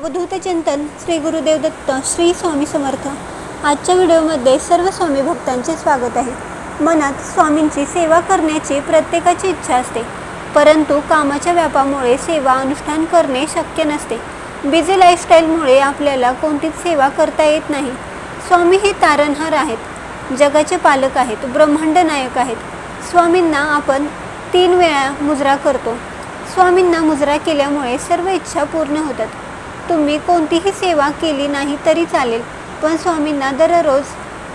अवधूत चिंतन श्री गुरुदेव दत्त श्री स्वामी समर्थ. आजच्या व्हिडिओमध्ये सर्व स्वामी भक्तांचे स्वागत आहे. मनात स्वामींची सेवा करण्याची प्रत्येकाची इच्छा असते. परंतु कामाच्या व्यापामुळे सेवा अनुष्ठान करणे शक्य नसते. बिझी लाईफस्टाईलमुळे आपल्याला कोणतीच सेवा करता येत नाही. स्वामी हे तारणहार आहेत. जगाचे पालक आहेत ब्रह्मांड नायक आहेत. स्वामींना आपण तीन वेळा मुजरा करतो. स्वामींना मुजरा केल्यामुळे सर्व इच्छा पूर्ण होतात. तुम्ही कोणतीही सेवा केली नाही तरी चालेल पण स्वामींना दररोज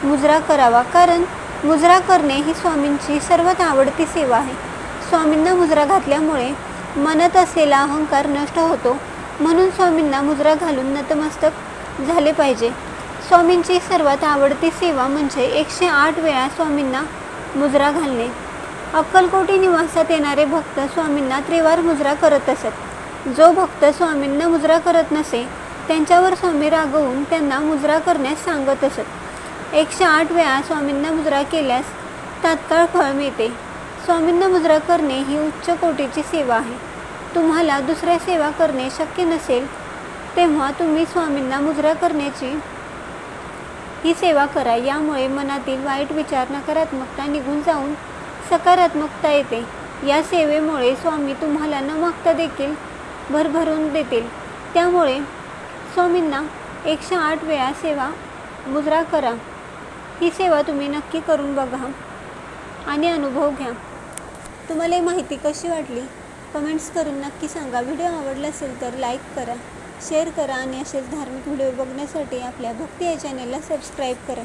मुजरा करावा कारण मुजरा करणे ही स्वामींची सर्वात आवडती सेवा आहे. स्वामींना मुजरा घातल्यामुळे मनात असलेला अहंकार नष्ट होतो. म्हणून स्वामींना मुजरा घालून नतमस्तक झाले पाहिजे. स्वामींची सर्वात आवडती सेवा म्हणजे एकशे आठ वेळा स्वामींना मुजरा घालणे. अक्कलकोटी निवासात येणारे भक्त स्वामींना त्रिवार मुजरा करत असत. जो भक्त स्वामींना मुजरा करत नसे त्यांच्यावर स्वामी रागवून त्यांना मुजरा करण्यास सांगत असत. एकशे आठ वेळा स्वामींना मुजरा केल्यास तात्काळ फळ मिळते. स्वामींना मुजरा करणे ही उच्च कोटीची सेवा आहे. तुम्हाला दुसऱ्या सेवा करणे शक्य नसेल तेव्हा तुम्ही स्वामींना मुजरा करण्याची ही सेवा करा. यामुळे मनातील वाईट विचार नकारात्मकता निघून जाऊन सकारात्मकता येते. या सेवेमुळे स्वामी तुम्हाला न मागता देखील भरभरून देतील. त्यामुळे स्वामींना एकशे आठ वेळा सेवा मुजरा करा. ही सेवा तुम्ही नक्की करून बघा आणि अनुभव घ्या. तुम्हाला ही माहिती कशी वाटली? कमेंट्स करून नक्की सांगा. व्हिडिओ आवडला असेल तर लाईक करा शेअर करा आणि असेच धार्मिक व्हिडिओ बघण्यासाठी आपल्या भक्ती या चॅनेलला सबस्क्राईब करा.